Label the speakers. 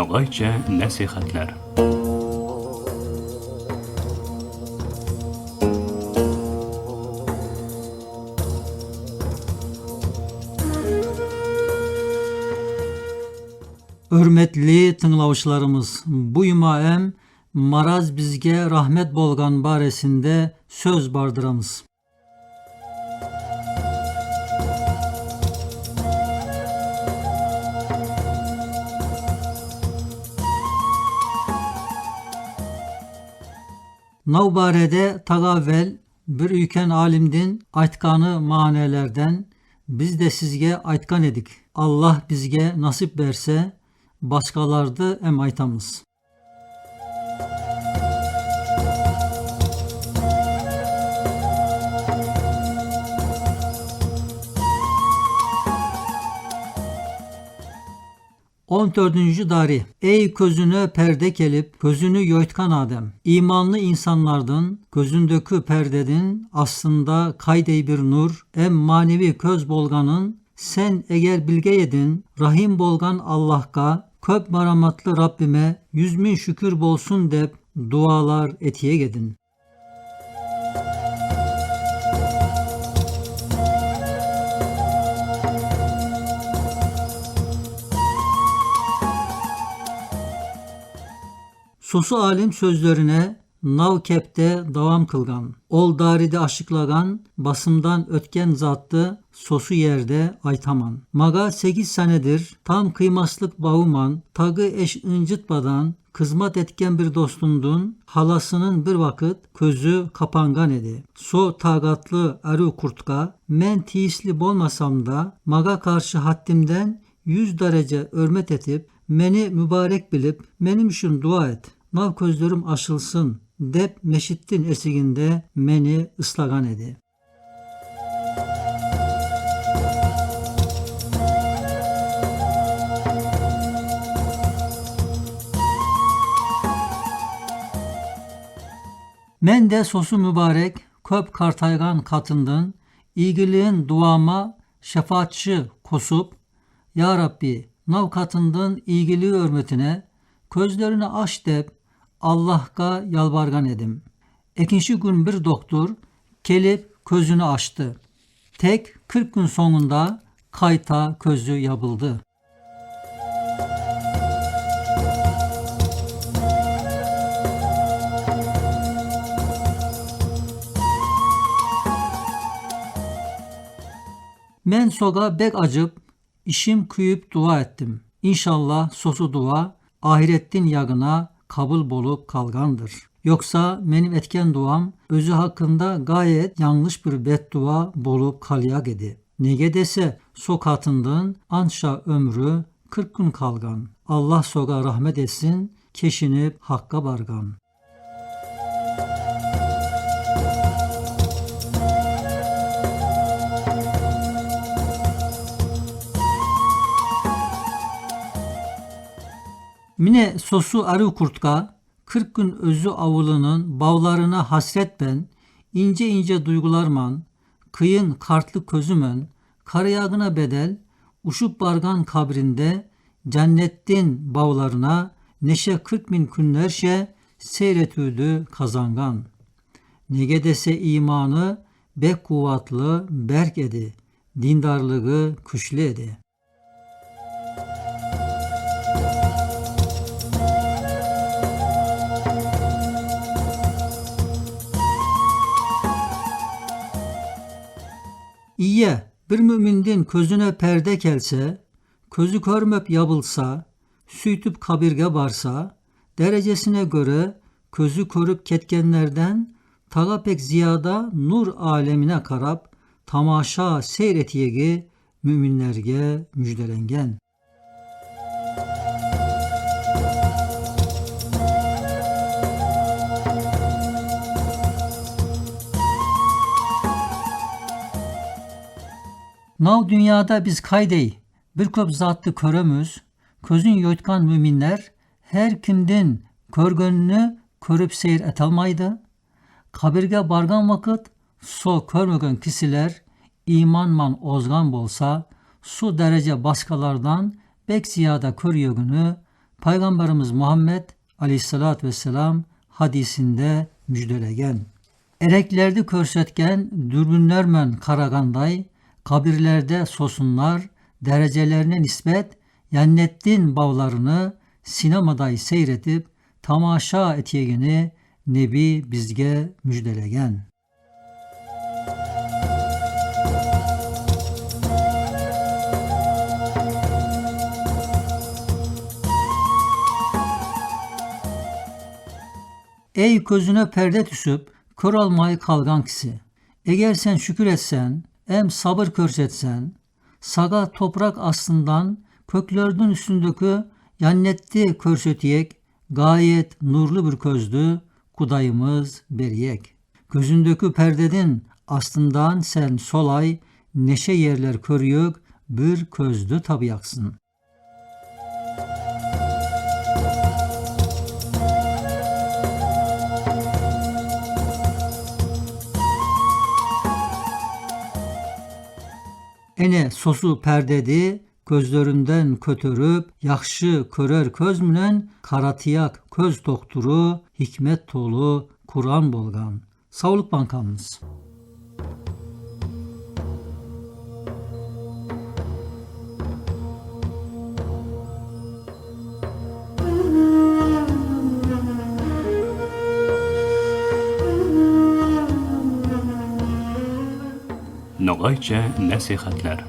Speaker 1: Nogayça nasihatler.
Speaker 2: Hürmetli tınlavuşlarımız, bu imaem maraz bizge rahmet bolgan baresinde söz bardıramız. Navbarede tagavel bir üken alimdin aytkanı manelerden biz de sizge aytkan edik. Allah bizge nasip verse başkalardı em aytamız. On dördüncü dari. Ey közüne perde kelip, gözünü yoytkan Adem. İmanlı insanlardın, gözündeki perdedin, aslında kaydey bir nur, em manevi köz bolganın, sen eğer bilge yedin, rahim bolgan Allah'ka, köp maramatlı Rabbime, yüz bin şükür bolsun dep, dualar etiye gedin. Sosu alim sözlerine Navkep'te davam kılgan, ol daride aşıklagan, basımdan ötken zattı, sosu yerde aytaman. Maga 8 senedir tam kıymaslık bağıman, tagı eş incitmadan, kızmat etken bir dostundun, halasının bir vakit közü kapangan edi. So tagatlı arı kurtka, men tiisli bolmasam da, maga karşı haddimden yüz derece örmet etip, meni mübarek bilip, benim için dua et. Nav közlerim aşılsın, dep meşittin esiginde meni ıslagan edi. Men de sosu mübarek köp kartaygan katındın, ilgiliğin duama şefaatçi kosup, Ya Rabbi nav katındın ilgili hürmetine, közlerini aç dep, Allah'a yalvargan edim. Ekinci gün bir doktor kelip közünü açtı. Tek 40 gün sonunda kayta közü yapıldı. Men soga bek acıp, işim kuyup dua ettim. İnşallah sosu dua, ahirettin yagına kabul bolup kalgandır. Yoksa benim etken duam özü hakkında gayet yanlış bir beddua bolup kalyak idi. Nege dese sokatından anşa ömrü 40 gün kalgan. Allah soga rahmet etsin, keşinip hakka bargan. Mine sosu arı kurtka, 40 gün özü avulunun bavlarına hasret ben, ince ince duygularman, kıyın kartlı közümön, karayağına bedel, uşup bargan kabrinde, cennettin bavlarına, neşe 40 bin günlerşe seyretüdü kazangan. Nege dese imanı, bek kuvvatlı berk edi, dindarlığı küşlü edi. İyiye bir mümindin közüne perde kelse, közü körmöp yapılsa, süytüp kabirge barsa, derecesine göre közü körüp ketkenlerden taga pek ziyada nur alemine karap, tamaşa seyretiyegi müminlerge müjdelengen. Nav dünyada biz kaydey, bir köp zatlı körömüz, közün yoytkan müminler, her kimden körgönünü körüp seyir et almaydı. Kabirge bargan vakit, so körmögön kisiler, imanman ozgan bolsa, su derece baskalardan bek ziyada kör yögünü, Peygamberimiz Muhammed aleyhissalatü vesselam hadisinde müjdelegen. Ereklerde körsetken dürbünlermen karaganday, kabirlerde sosunlar, derecelerine nispet yannettin bavlarını sinemaday seyretip tamaşa etiyegini Nebi bizge müjdelegen. Ey közüne perde tüsüp kör almayı kalgan kişi. Eğer sen şükür etsen, em sabır körsetsen, saga toprak aslından köklördün üstündeki yannetti körsetiyek, gayet nurlu bir közdü, kudayımız beriyek. Gözündeki perdedin aslından sen solay, neşe yerler körüyük, bir közdü tabiyaksın. Ene sosu perdedi, gözlerinden kötörüp, yaxşı körər köz münen, karatiyak köz dokturu, hikmet dolu Kur'an bolgan. Sağlık Bankamız.
Speaker 1: Nogayça nasihatler.